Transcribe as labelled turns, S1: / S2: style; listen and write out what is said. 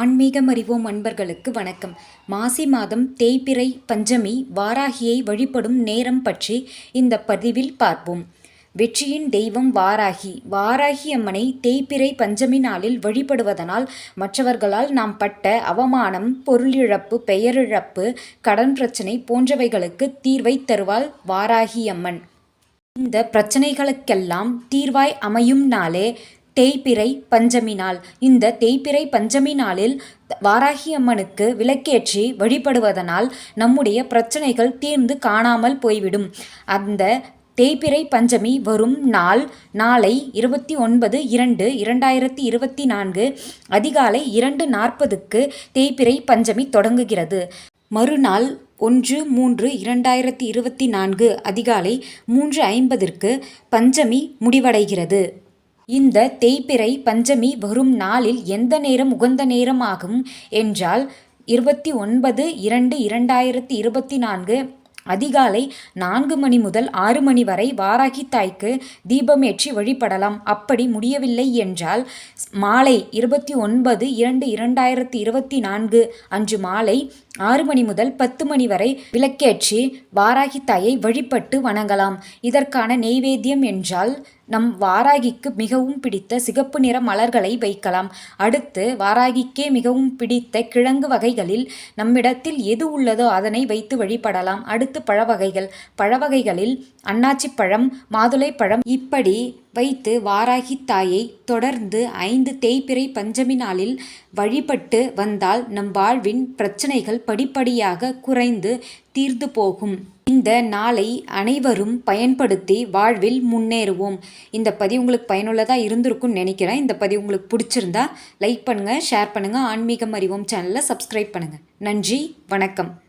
S1: ஆன்மீகம் அறிவோம் அன்பர்களுக்கு வணக்கம். மாசி மாதம் தேய்பிறை பஞ்சமி வாராகியை வழிபடும் நேரம் பற்றி இந்த பதிவில் பார்ப்போம். வெற்றியின் தெய்வம் வாராகி. வாராகி அம்மனை தேய்பிறை பஞ்சமி நாளில் வழிபடுவதனால் மற்றவர்களால் நாம் பட்ட அவமானம் பொருளிழப்பு பெயரிழப்பு கடன் பிரச்சனை போன்றவைகளுக்கு தீர்வை தருவாள் வாராகி அம்மன். இந்த பிரச்சனைகளுக்கெல்லாம் தீர்வாய் அமையும் நாளே தேய்பிறை பஞ்சமி நாள் இந்த தேய்பிறை பஞ்சமி நாளில் வாராகி அம்மனுக்கு விளக்கேற்றி வழிபடுவதனால் நம்முடைய பிரச்சனைகள் தீர்ந்து காணாமல் போய்விடும். அந்த தேய்பிறை பஞ்சமி வரும் நாள் நாளை இருபத்தி ஒன்பது இரண்டு இரண்டாயிரத்தி இருபத்தி நான்கு அதிகாலை இரண்டு நாற்பதுக்கு தேய்பிறை பஞ்சமி தொடங்குகிறது. மறுநாள் ஒன்று மூன்று இரண்டாயிரத்தி இருபத்தி நான்கு அதிகாலை மூன்று ஐம்பதிற்கு பஞ்சமி முடிவடைகிறது. இந்த தேய்பிறை பஞ்சமி வரும் நாளில் எந்த நேரம் உகந்த நேரம் ஆகும் என்றால் இருபத்தி ஒன்பது இரண்டு இரண்டாயிரத்தி இருபத்தி நான்கு அதிகாலை நான்கு மணி முதல் ஆறு மணி வரை வாராகி தாய்க்கு தீபமேற்றி வழிபடலாம். அப்படி முடியவில்லை என்றால் மாலை இருபத்தி ஒன்பது இரண்டு இரண்டாயிரத்தி இருபத்தி நான்கு அன்று மாலை ஆறு மணி முதல் பத்து மணி வரை விளக்கேற்றி வாராகி தாயை வழிபட்டு வணங்கலாம். இதற்கான நெய்வேத்தியம் என்றால் நம் வாராகிக்கு மிகவும் பிடித்த சிகப்பு நிற மலர்களை வைக்கலாம். அடுத்து வாராகிக்கே மிகவும் பிடித்த கிழங்கு வகைகளில் நம்மிடத்தில் எது உள்ளதோ அதனை வைத்து வழிபடலாம். அடுத்து பழ வகைகள் பழவகைகளில் அன்னாச்சி பழம் மாதுளை பழம் இப்படி வைத்து வாராகி தாயை தொடர்ந்து ஐந்து தேய்பிறை பஞ்சமி நாளில் வழிபட்டு வந்தால் நம் வாழ்வின் பிரச்சனைகள் படிப்படியாக குறைந்து தீர்ந்து போகும். இந்த நாளை அனைவரும் பயன்படுத்தி வாழ்வில் முன்னேறுவோம். இந்த பதிவு உங்களுக்கு பயனுள்ளதாக இருந்திருக்கும்னு நினைக்கிறேன். இந்த பதிவு உங்களுக்கு பிடிச்சிருந்தா லைக் பண்ணுங்கள் ஷேர் பண்ணுங்கள் ஆன்மீகம் அறிவோம் சேனலை சப்ஸ்கிரைப் பண்ணுங்கள் நன்றி வணக்கம்.